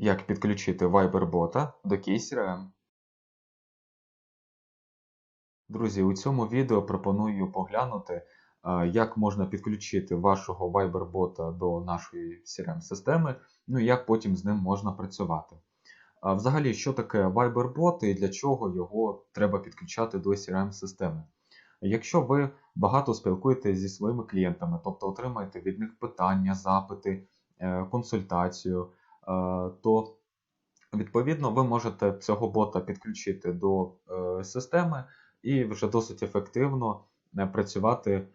Як підключити Viber-бота до KeyCRM. Друзі, у цьому відео пропоную поглянути, як можна підключити вашого Viber-бота до нашої CRM-системи, ну і як потім з ним можна працювати. Взагалі, що таке Viber-бот і для чого його треба підключати до CRM-системи? Якщо ви багато спілкуєтесь зі своїми клієнтами, тобто отримаєте від них питання, запити, е, консультацію, е, то відповідно ви можете цього бота підключити до е, системи і вже досить ефективно е, працювати е,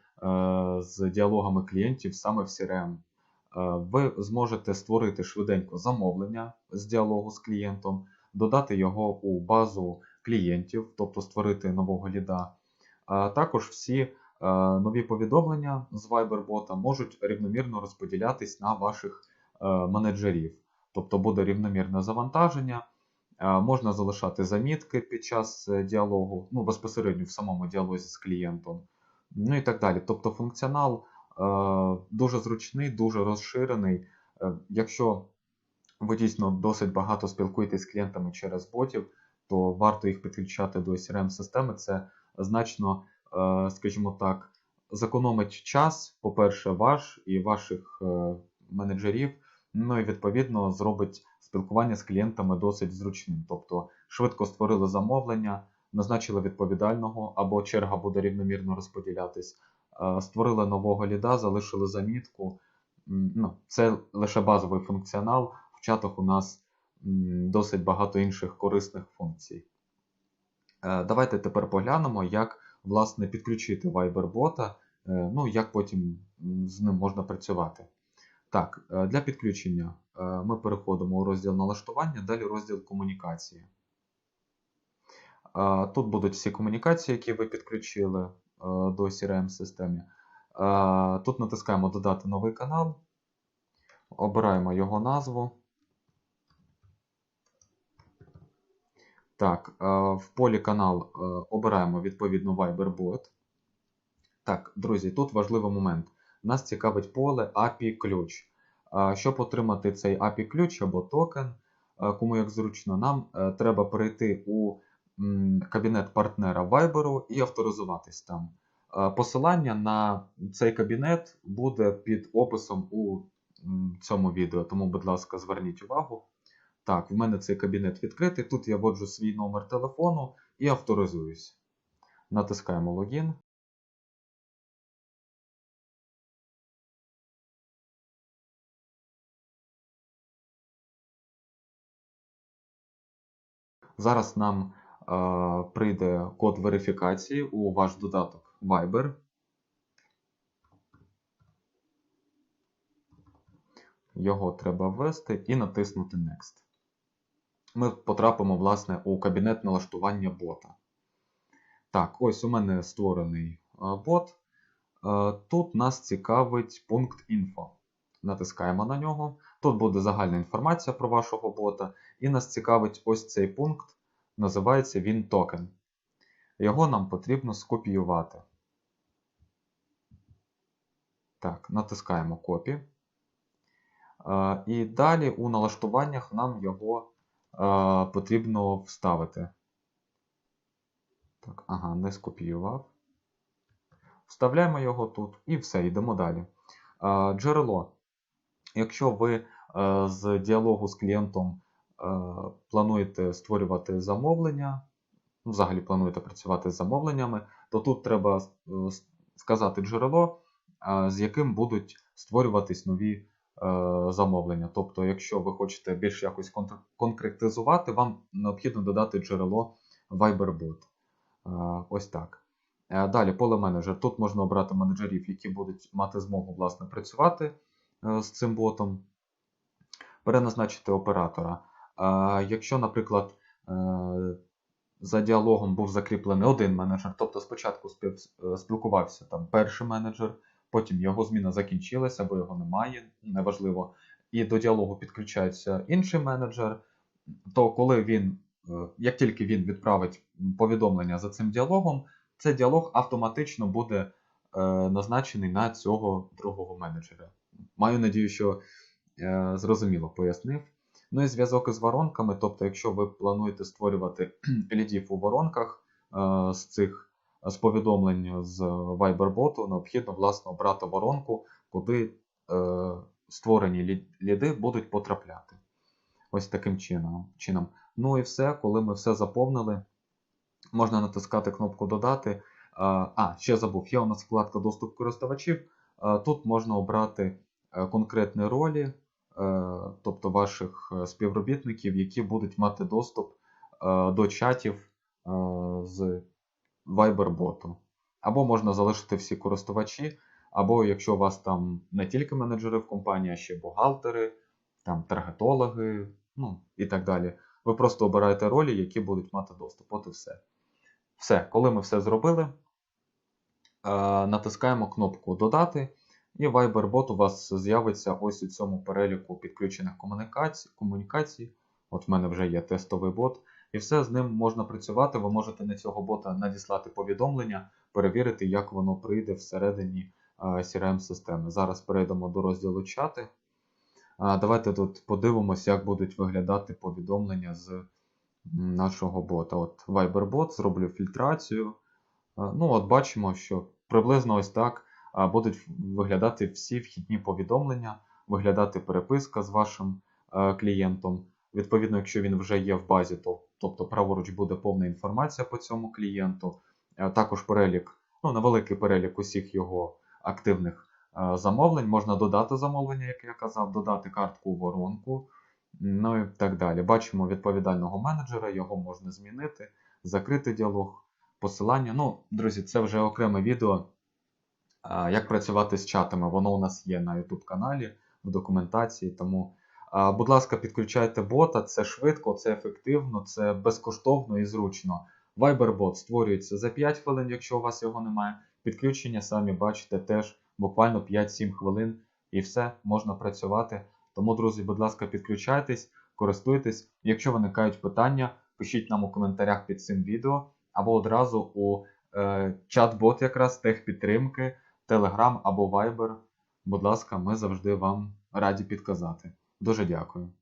з діалогами клієнтів саме в CRM. Е, Ви зможете створити швиденько замовлення з діалогу з клієнтом, додати його у базу клієнтів, тобто створити нового ліда. А також всі е, нові повідомлення з Viber-бота можуть рівномірно розподілятись на ваших е, менеджерів. Тобто буде рівномірне завантаження, е, можна залишати замітки під час е, діалогу, ну безпосередньо в самому діалозі з клієнтом, ну і так далі. Тобто функціонал е, дуже зручний, дуже розширений. Якщо ви дійсно досить багато спілкуєтесь з клієнтами через ботів, то варто їх підключати до CRM-системи. Це значно, скажімо так, зекономить час, по-перше, ваш і ваших менеджерів. Ну і відповідно зробить спілкування з клієнтами досить зручним. Тобто швидко створили замовлення, назначили відповідального або черга буде рівномірно розподілятись. е, Створили нового ліда, залишили замітку. Ну, це лише базовий функціонал. В чатах у нас досить багато інших корисних функцій. Е, Давайте тепер поглянемо, як власне підключити Viber-бота, е, ну як потім з ним можна працювати. Так, е, для підключення е, ми переходимо у розділ налаштування, далі розділ комунікації. Е, Тут будуть всі комунікації, які ви підключили до CRM-системи. Тут натискаємо Додати новий канал, обираємо його назву. Так, в полі канал обираємо відповідно Viber-бот. Так, друзі, тут важливий момент. Нас цікавить поле API ключ. Щоб отримати цей API ключ або токен, кому як зручно, нам е, треба перейти у кабінет партнера Viber і авторизуватись там. Посилання на цей кабінет буде під описом у цьому відео, тому, будь ласка, зверніть увагу. Так, в мене цей кабінет відкритий. Тут я вводжу свій номер телефону і авторизуюсь. Натискаємо логін. Зараз нам е, прийде код верифікації у ваш додаток Viber. Його треба ввести і натиснути Next. Ми потрапимо, власне, у кабінет налаштування бота. Так, ось у мене створений е, бот. Е, Тут нас цікавить пункт інфо. Натискаємо на нього. Тут буде загальна інформація про вашого бота. І нас цікавить ось цей пункт. Називається він токен. Його нам потрібно скопіювати. Так, натискаємо копі. Е, І далі у налаштуваннях нам його е, потрібно вставити. Так, ага, не скопіював. Вставляємо його тут і все, йдемо далі. Е, Джерело. Якщо ви е, з діалогу з клієнтом е, плануєте створювати замовлення, ну, взагалі плануєте працювати з замовленнями, то тут треба е, сказати джерело, з яким будуть створюватись нові замовлення. Тобто, якщо ви хочете більш якось конкретизувати, вам необхідно додати джерело Viberbot. Ось так. Далі поле менеджер. Тут можна обрати менеджерів, які будуть мати змогу власне працювати з цим ботом. Переназначити оператора. Е, Якщо, наприклад, е, за діалогом був закріплений один менеджер, тобто спочатку е, спілкувався там перший менеджер, потім його зміна закінчилася, або його немає, неважливо. І до діалогу підключається інший менеджер, то коли він, е, як тільки він відправить повідомлення за цим діалогом, цей діалог автоматично буде е, назначений на цього другого менеджера. Маю надію, що е, зрозуміло пояснив. Ну і зв'язок із воронками, тобто, якщо ви плануєте створювати лідів у воронках е, з цих з повідомлень з Viber-боту, необхідно власне обрати воронку, куди е, створені ліди будуть потрапляти. Ось таким чином. чином. Ну і все, коли ми все заповнили, можна натискати кнопку Додати. Е, А, ще забув, є у нас вкладка Доступ користувачів. Е, Тут можна обрати е, конкретні ролі, е, тобто ваших співробітників, які будуть мати доступ до чатів з Viber-боту. Або можна залишити всі користувачі, або якщо у вас там не тільки менеджери в компанії, а ще бухгалтери, там таргетологи, ну і так далі. Ви просто обираєте ролі, які будуть мати доступ. От і все. Все, коли ми все зробили, натискаємо кнопку Додати, і Viber-бот у вас з'явиться ось у цьому переліку підключених комунікацій. комунікацій. От в мене вже є тестовий бот. І все з ним можна працювати. Ви можете на цього бота надіслати повідомлення, перевірити, як воно прийде всередині е, CRM-системи. Зараз перейдемо до розділу чати. Давайте тут подивимося, як будуть виглядати повідомлення з нашого бота. От Viber-бот, зроблю фільтрацію. А, Ну, от бачимо, що приблизно ось так будуть виглядати всі вхідні повідомлення, виглядати переписка з вашим е, клієнтом. Відповідно, якщо він вже є в базі, то тобто праворуч буде повна інформація по цьому клієнту. Е, Також перелік, ну, невеликий перелік усіх його активних е, замовлень. Можна додати замовлення, як я казав, додати картку у воронку, ну і так далі. Бачимо відповідального менеджера, його можна змінити, закрити діалог, посилання. Ну, друзі, це вже окреме відео. Як працювати з чатами, воно у нас є на YouTube каналі в документації. Тому, будь ласка, підключайте бота, це швидко, це ефективно, це безкоштовно і зручно. Viber-бот створюється за 5 хвилин, якщо у вас його немає. Підключення, самі бачите, теж буквально 5-7 хвилин і все, можна працювати. Тому, друзі, будь ласка, підключайтесь, користуйтесь. Якщо виникають питання, пишіть нам у коментарях під цим відео або одразу у е, чат-бот якраз техпідтримки, Telegram або Viber. Будь ласка, ми завжди вам раді підказати. Дуже дякую.